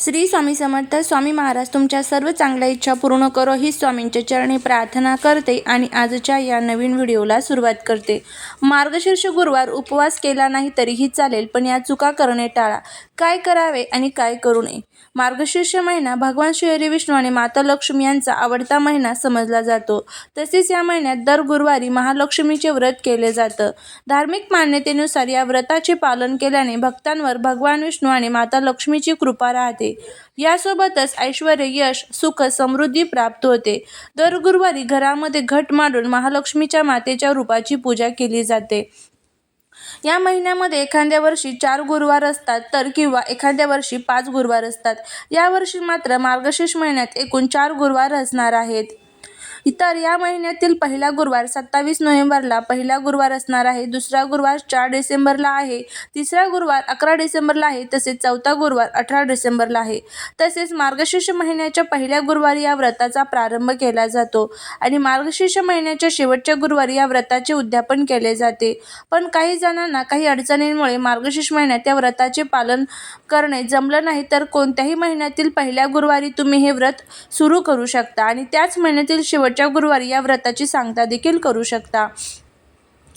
श्री स्वामी समर्थ स्वामी महाराज तुमच्या सर्व चांगल्या इच्छा पूर्ण करो ही स्वामींच्या चरणी प्रार्थना करते आणि आजच्या या नवीन व्हिडिओला सुरुवात करते. मार्गशीर्ष गुरुवार उपवास केला नाही तरीही चालेल पण या चुका करणे टाळा. काय करावे आणि काय करू नये? मार्गशीर्ष महिना भगवान श्री विष्णू आणि माता लक्ष्मी यांचा आवडता महिना समजला जातो. तसेच या महिन्यात दर गुरुवारी महालक्ष्मीचे व्रत केले जातं. धार्मिक मान्यतेनुसार या व्रताचे पालन केल्याने भक्तांवर भगवान विष्णू आणि माता लक्ष्मीची कृपा राहते. यासोबतच ऐश्वर यश सुख समृद्धी प्राप्त होते. दर गुरुवारी घरामध्ये घट मांडून महालक्ष्मीच्या मातेच्या रूपाची पूजा केली जाते. या महिन्यामध्ये एखाद्या वर्षी चार गुरुवार असतात तर किंवा एखाद्या वर्षी पाच गुरुवार असतात. यावर्षी मात्र मार्गशीर्ष महिन्यात एकूण चार गुरुवार असणार आहेत. तर या महिन्यातील पहिला गुरुवार सत्तावीस नोव्हेंबरला पहिला गुरुवार असणार आहे. दुसरा गुरुवार चार डिसेंबरला आहे. तिसरा गुरुवार अकरा डिसेंबरला आहे. तसेच चौथा गुरुवार अठरा डिसेंबरला आहे. तसेच मार्गशीर्ष महिन्याच्या पहिल्या गुरुवारी या व्रताचा प्रारंभ केला जातो आणि मार्गशीर्ष महिन्याच्या शेवटच्या गुरुवारी या व्रताचे उद्यापन केले जाते. पण काही जणांना काही अडचणींमुळे मार्गशीर्ष महिन्यात या व्रताचे पालन करणे जमलं नाही. तर कोणत्याही महिन्यातील पहिल्या गुरुवारी तुम्ही हे व्रत सुरू करू शकता आणि त्याच महिन्यातील शेवट शेवटच्या गुरुवारी या व्रताची सांगता देखील करू शकता.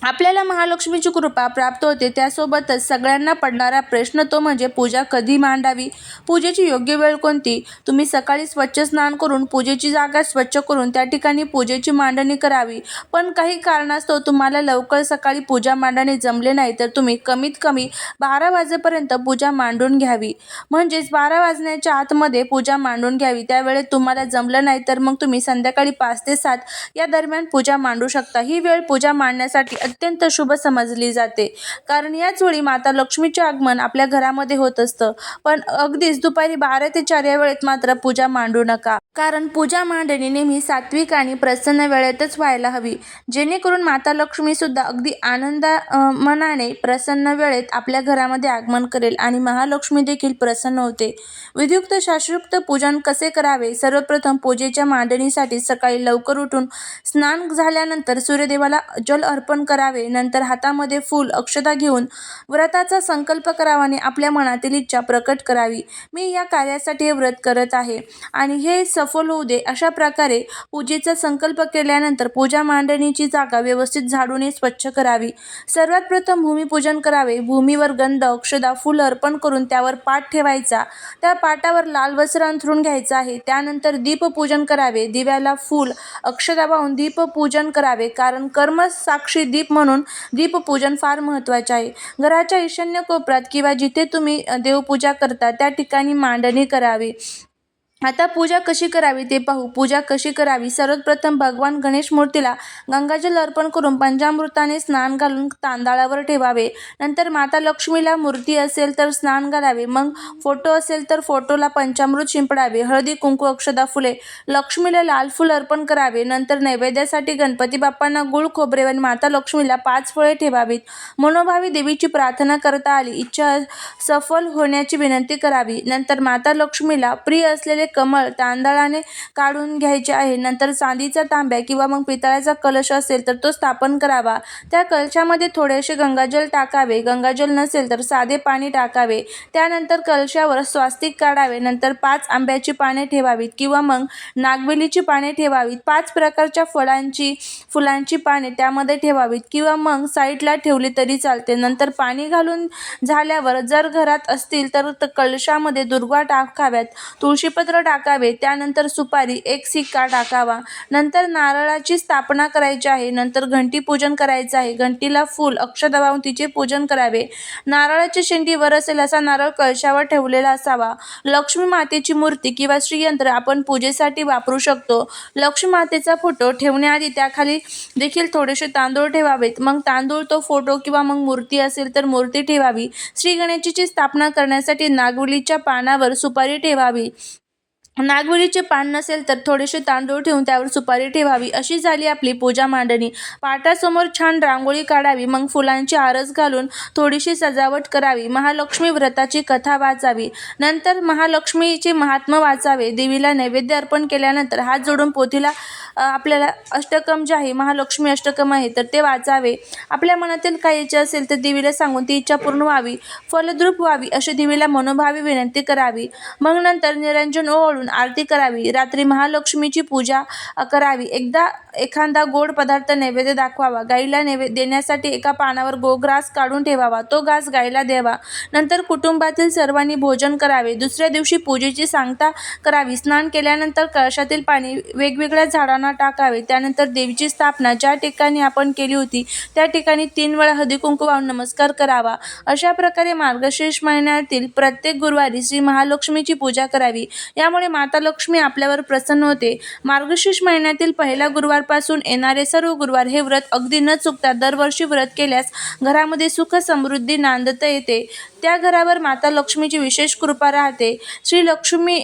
आपल्याला महालक्ष्मीची कृपा प्राप्त होते. त्यासोबतच सगळ्यांना पडणारा प्रश्न तो म्हणजे पूजा कधी मांडावी? पूजेची योग्य वेळ कोणती? तुम्ही सकाळी स्वच्छ स्नान करून पूजेची जागा स्वच्छ करून त्या ठिकाणी पूजेची मांडणी करावी. पण काही कारणास्तव तुम्हाला लवकर सकाळी पूजा मांडणे जमले नाही तर तुम्ही कमीत कमी बारा वाजेपर्यंत पूजा मांडून घ्यावी. म्हणजेच बारा वाजण्याच्या आतमध्ये पूजा मांडून घ्यावी. त्यावेळेत तुम्हाला जमलं नाही तर मग तुम्ही संध्याकाळी पाच ते सात या दरम्यान पूजा मांडू शकता. ही वेळ पूजा मांडण्यासाठी अत्यंत शुभ समजली जाते. कारण याच वेळी माता लक्ष्मीचे आगमन आपल्या घरामध्ये होत असतं. पण अगदीच दुपारी बारा ते चार या वेळेत मात्र पूजा मांडू नका. कारण पूजा मांडणी नेहमी सात्विक आणि प्रसन्न वेळेतच व्हायला हवी. जेणेकरून माता लक्ष्मी सुद्धा अगदी आनंदा मनाने प्रसन्न वेळेत आपल्या घरामध्ये आगमन करेल आणि महालक्ष्मी देखील प्रसन्न होते. विधियुक्त शास्त्रोक्त पूजन कसे करावे? सर्वप्रथम पूजेच्या मांडणीसाठी सकाळी लवकर उठून स्नान झाल्यानंतर सूर्यदेवाला जल अर्पण करा. करावे. नंतर हातामध्ये फूल अक्षता घेऊन व्रताचा संकल्प करावा आणि आपल्या मनातील इच्छा प्रकट करावी. मी या कार्यासाठी हे व्रत करत आहे आणि हे सफल होऊ दे. अशा प्रकारे पूजेचा संकल्प केल्यानंतर पूजा मांडणीची जागा व्यवस्थित झाडूने स्वच्छ करावी. सर्वात प्रथम भूमिपूजन करावे. भूमीवर गंध अक्षदा फुल अर्पण करून त्यावर पाठ ठेवायचा. त्या पाटावर लाल वस्त्र अंथरून घ्यायचं आहे. त्यानंतर दीपपूजन करावे. दिव्याला फूल अक्षदा वाहून दीपपूजन करावे. कारण कर्म साक्षी दीप म्हणून दीपपूजन फार महत्त्वाचे आहे. घराच्या ईशान्य कोपऱ्यात किंवा जिथे तुम्ही देवपूजा करता त्या ठिकाणी मांडणी करावी. आता पूजा कशी करावी ते पाहू. पूजा कशी करावी? सर्वप्रथम भगवान गणेश मूर्तीला गंगाजल अर्पण करून पंचामृताने स्नान घालून तांदळावर ठेवावे. नंतर माता लक्ष्मीला मूर्ती असेल तर स्नान घालावे. मग फोटो असेल तर फोटोला पंचामृत शिंपडावे. हळदी कुंकू अक्षदा फुले. लक्ष्मीला लाल फूल अर्पण करावे. नंतर नैवेद्यासाठी गणपती बाप्पांना गुळ खोबरे आणि माता लक्ष्मीला पाच फळे ठेवावीत. मनोभावी देवीची प्रार्थना करता आली. इच्छा सफल होण्याची विनंती करावी. नंतर माता लक्ष्मीला प्रिय असलेले कमळ तांदळाने काढून घ्यायचे आहे. नंतर चांदीचा तांब्या किंवा मग पितळाचा कलश असेल तर तो स्थापन करावा. त्या कलशामध्ये थोडेसे गंगाजल टाकावे. गंगाजल नसेल तर साधे पाणी टाकावे. त्यानंतर कलशावर स्वास्तिक काढावे. नंतर पाच आंब्याची पाने ठेवावीत किंवा मग नागवेलीची पाने ठेवावीत. पाच प्रकारच्या फळांची फुलांची पाने त्यामध्ये ठेवावीत किंवा मग साईडला ठेवली तरी चालते. नंतर पाणी घालून झाल्यावर जर घरात असतील तर कलशामध्ये दुर्वा टाकाव्यात. तुळशीपत्र टाकावे. त्यानंतर सुपारी एक सिक्का टाकावा. नंतर नारळाची स्थापना करायची आहे. नंतर घंटी पूजन करायचं आहे. घंटीला फूल अक्षता वाहून तिचे पूजन करावे. नारळाची शेंडी वर असेल असा नारळ कळशावर ठेवलेला असावा. लक्ष्मी मातेची मूर्ती किंवा श्रीयंत्र आपण पूजेसाठी वापरू शकतो. लक्ष्मी मातेचा फोटो ठेवण्याआधी त्याखाली देखील थोडेसे तांदूळ ठेवावेत. मग तांदूळ तो फोटो किंवा मग मूर्ती असेल तर मूर्ती ठेवावी. श्री गणेशाची स्थापना करण्यासाठी नागवलीच्या पानावर सुपारी ठेवावी. नागवडीचे पान नसेल तर थोडेसे तांदूळ ठेवून त्यावर सुपारी ठेवावी. अशी झाली आपली पूजा मांडणी. पाटासमोर छान रांगोळी काढावी मग फुलांची आरस घालून थोडीशी सजावट करावी महालक्ष्मी व्रताची कथा वाचावी. नंतर महालक्ष्मीचे महात्म्य वाचावे. देवीला नैवेद्य अर्पण केल्यानंतर हात जोडून पोथीला आपल्याला अष्टकम जे आहे महालक्ष्मी अष्टकम आहे तर ते वाचावे. आपल्या मनातील काही इच्छा असेल तर देवीला सांगून ती इच्छा पूर्ण व्हावी. फलद्रूप व्हावी अशी देवीला मनोभावी विनंती करावी. मग नंतर निरंजन ओवाळून आरती करावी. रात्री महालक्ष्मीची पूजा करावी. एकदा एखादा गोड पदार्थ नैवेद्य दाखवावा. गाईला नैवेद्य देण्यासाठी एका पानावर गोग्रास काढून ठेवावा. तो घास गाईला द्यावा. नंतर कुटुंबातील सर्वांनी भोजन करावे. दुसऱ्या दिवशी पूजेची सांगता करावी. स्नान केल्यानंतर कळशातील पाणी वेगवेगळ्या झाडांना टाकावे. त्यानंतर देवीची स्थापना ज्या ठिकाणी आपण केली होती त्या ठिकाणी तीन वेळा हळदी कुंकू वाहून नमस्कार करावा. अशा प्रकारे मार्गशीर्ष महिन्यातील प्रत्येक गुरुवारी श्री महालक्ष्मीची पूजा करावी. यामुळे माता लक्ष्मी आपल्यावर प्रसन्न होते. मार्गशीर्ष महिन्यातील पहिल्या गुरुवारपासून येणारे सर्व गुरुवार हे व्रत अगदी न चुकता दरवर्षी व्रत केल्यास घरामध्ये सुख समृद्धी नांदता येते. त्या घरावर माता लक्ष्मीची विशेष कृपा राहते. श्री लक्ष्मी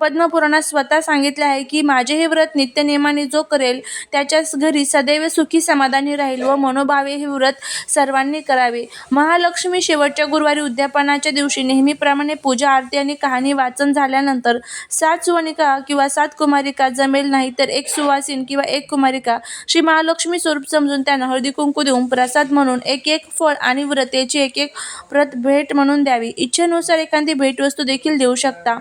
पद्मपुराणात स्वतः सांगितले आहे की माझे हे व्रत नित्यनियमाने जो करेल त्याच्याच घरी सदैव सुखी समाधानी राहील व मनोभावे हे व्रत सर्वांनी करावे. महालक्ष्मी शेवटच्या गुरुवारी उद्यापनाच्या दिवशी नेहमीप्रमाणे पूजा आरती आणि कहाणी वाचन झाल्यानंतर सात सुवर्णिका किंवा सात कुमारिका जमेल नाही तर एक सुवासीन किंवा एक कुमारिका. श्री महालक्ष्मी स्वरूप समजून त्यांना हळदी कुंकू देऊन प्रसाद म्हणून एक एक फळ आणि व्रतेची एक एक प्रत भेट म्हणून द्यावी. इच्छेनुसार एखादी भेटवस्तू देखील देऊ शकता.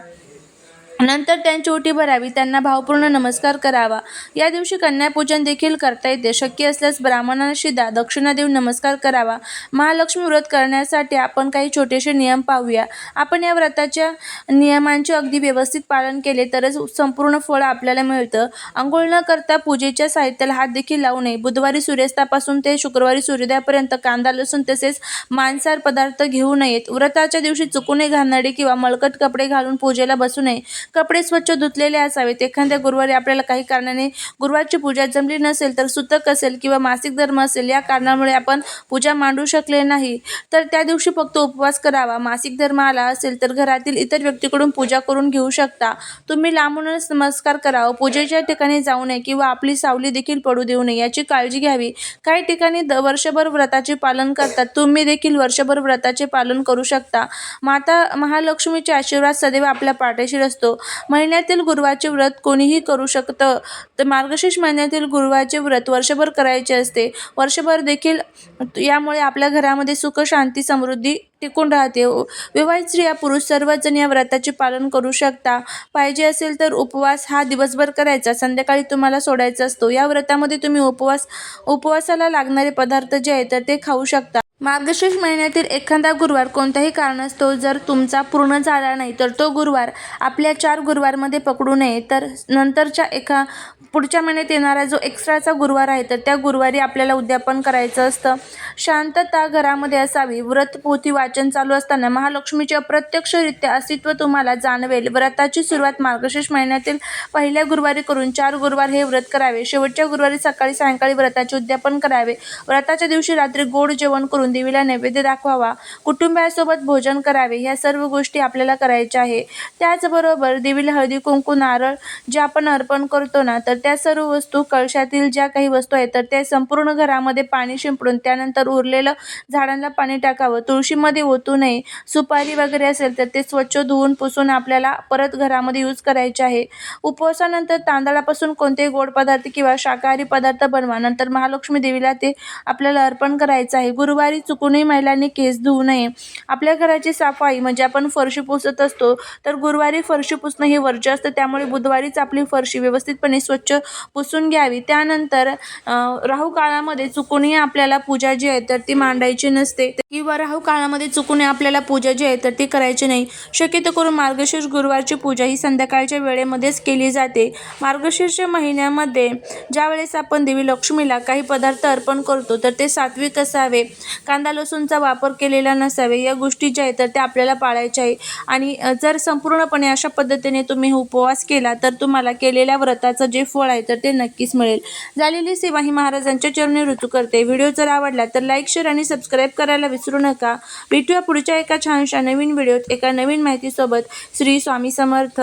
नंतर त्यांची ओटी भरावी त्यांना भावपूर्ण नमस्कार करावा. या दिवशी कन्यापूजन देखील करता येते. शक्य असल्यास ब्राह्मणांशी दा दक्षिणा देऊन नमस्कार करावा. महालक्ष्मी व्रत करण्यासाठी आपण काही छोटेसे नियम पाहूया. आपण या व्रताच्या नियमांचे अगदी व्यवस्थित पालन केले तरच संपूर्ण फळ आपल्याला मिळतं. आंघोळ न करता पूजेच्या साहित्याला हात देखील लावू नये. बुधवारी सूर्यास्तापासून ते शुक्रवारी सूर्योदयापर्यंत कांदा लसूण तसेच मांसाहार पदार्थ घेऊ नयेत. व्रताच्या दिवशी चुकूनही घालणारे किंवा मळकट कपडे घालून पूजेला बसू नये. कपडे स्वच्छ धुतलेले असावेत. एखाद्या गुरुवारी आपल्याला काही कारणाने गुरुवारची पूजा जमली नसेल तर सुतक असेल किंवा मासिक धर्म असेल या कारणामुळे आपण पूजा मांडू शकले नाही. तर त्या दिवशी फक्त उपवास करावा. मासिक धर्म आला असेल तर घरातील इतर व्यक्तीकडून पूजा करून घेऊ शकता. तुम्ही लांबूनच नमस्कार करावा. पूजेच्या ठिकाणी जाऊ नये किंवा आपली सावली देखील पडू देऊ नये याची काळजी घ्यावी. काही ठिकाणी द वर्षभर व्रताचे पालन करतात. तुम्ही देखील वर्षभर व्रताचे पालन करू शकता. माता महालक्ष्मीचे आशीर्वाद सदैव आपल्या पाठीशी असतो. महिन्यातील गुरुवारचे व्रत कोणीही करू शकतं. तर मार्गशीर्ष महिन्यातील गुरुवारचे व्रत वर्षभर करायचे असते. वर्षभर देखील यामुळे आपल्या घरामध्ये सुख शांती समृद्धी टिकून राहते. विवाहित स्त्रिया पुरुष सर्वजण या व्रताचे पालन करू शकता. पाहिजे असेल तर उपवास हा दिवसभर करायचा. संध्याकाळी तुम्हाला सोडायचा असतो. या व्रतामध्ये तुम्ही उपवास उपवासाला लागणारे पदार्थ जे आहेत तर ते खाऊ शकता. मार्गशीर्ष महिन्यातील एखादा गुरुवार कोणत्याही कारणास्तव जर तुमचा पूर्ण झाला नाही तर तो गुरुवार आपल्या चार गुरुवारमध्ये पकडू नये. तर नंतरच्या एका पुढच्या महिन्यात येणारा जो एक्स्ट्राचा गुरुवार आहे तर त्या गुरुवारी आपल्याला उद्यापन करायचं असतं. शांतता घरामध्ये असावी. व्रत पोथी वाचन चालू असताना महालक्ष्मीचे अप्रत्यक्षरित्या अस्तित्व तुम्हाला जाणवेल. व्रताची सुरुवात मार्गशीर्ष महिन्यातील पहिल्या गुरुवारी करून चार गुरुवार हे व्रत करावे. शेवटच्या गुरुवारी सकाळी सायंकाळी व्रताचे उद्यापन करावे. व्रताच्या दिवशी रात्री गोड जेवण करून देवीला नैवेद्य दाखवावा. कुटुंबियासोबत भोजन करावे. ह्या सर्व गोष्टी आपल्याला करायच्या आहे. त्याचबरोबर देवीला हळदी कुंकू नारळ जे आपण अर्पण करतो ना तर त्या सर्व वस्तू कळशातील ज्या काही वस्तू आहेत तर त्या संपूर्ण घरामध्ये पाणी शिंपडून त्यानंतर उरलेलं झाडांना पाणी टाकावं. तुळशीमध्ये ओतू नये. सुपारी वगैरे असेल तर ते स्वच्छ धुवून पुसून आपल्याला परत घरामध्ये यूज करायचे आहे. उपवासानंतर तांदळापासून कोणतेही गोड पदार्थ किंवा शाकाहारी पदार्थ बनवा. नंतर महालक्ष्मी देवीला ते आपल्याला अर्पण करायचं आहे. गुरुवारी चुकूनही महिलांनी केस धुवू नये. आपल्या घराची सफाई म्हणजे आपण फरशी पुसत असतो तर गुरुवारी फरशी पुसणं हे वर्ज्य असतं. त्यामुळे बुधवारीच आपली फरशी व्यवस्थितपणे स्वच्छ पुसून घ्यावी. त्यानंतर राहू काळामध्ये चुकूनही आपल्याला पूजा जी आहे तर ती मांडायची नसते. किंवा राहू काळामध्ये चुकून आपल्याला पूजा जी आहे तर ती करायची नाही. शक्यतो करून मार्गशीर्ष गुरुवारची पूजा ही संध्याकाळच्या वेळेमध्येच केली जाते. मार्गशीर्ष महिन्यामध्ये ज्यावेळेस आपण देवी लक्ष्मीला काही पदार्थ अर्पण करतो तर ते सात्विक असावे. कांदा लसूणचा वापर केलेला नसावे. या गोष्टी ज्या आहेत तर त्या आपल्याला पाळायच्या आहे. आणि जर संपूर्णपणे अशा पद्धतीने तुम्ही उपवास केला तर तुम्हाला केलेल्या व्रताचं जे फळ आहे तर ते नक्कीच मिळेल. झालेली सेवा ही महाराजांच्या चरणी ऋतू करते. व्हिडिओ जर आवडला तर लाईक शेअर आणि सबस्क्राईब करायला विसरू नका. भेटूया पुढच्या एका छानशा नवीन व्हिडिओत एका नवीन माहितीसोबत. श्री स्वामी समर्थ.